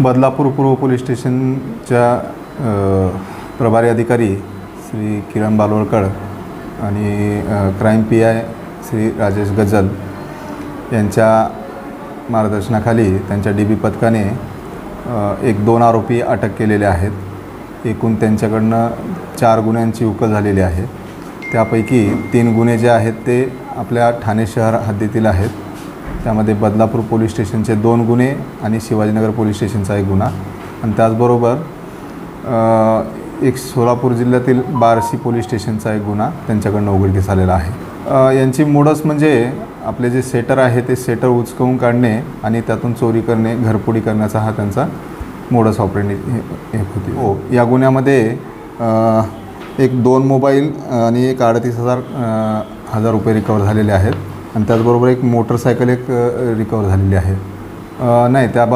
बदलापूर पूर्व पोलीस स्टेशनच्या प्रभारी अधिकारी श्री किरण बालोळकर आणि crime P I Shri Rajesh Gajal यांच्या मार्गदर्शनाखाली त्यांच्या डी बी पथकाने एक दोन आरोपी अटक केलेले आहेत. एकूण त्यांच्याकडनं चार गुन्ह्यांची उकल झालेली आहे. त्यापैकी तीन गुन्हे जे आहेत ते आपल्या ठाणे शहर हद्दीतील आहेत. त्यामध्ये बदलापूर पोलीस स्टेशनचे दोन गुन्हे आणि शिवाजीनगर पोलीस स्टेशनचा एक गुन्हा. आणि त्याचबरोबर एक सोलापूर जिल्ह्यातील बारसी पोलीस स्टेशनचा एक गुन्हा त्यांच्याकडनं उघडकीस आलेला आहे. यांची मोडस म्हणजे आपले जे सेटर आहे ते सेटर उचकवून काढणे आणि त्यातून चोरी करणे घरपोडी करण्याचा हा त्यांचा मोडस ऑपरेंडी हे एक होती. हो या गुन्ह्यामध्ये एक दोन मोबाईल आणि एक अडतीस हजार हजार रुपये रिकवर झालेले आहेत. आणि त्याचबरोबर एक मोटरसायकल एक रिकवर झालेली आहे. नाही त्या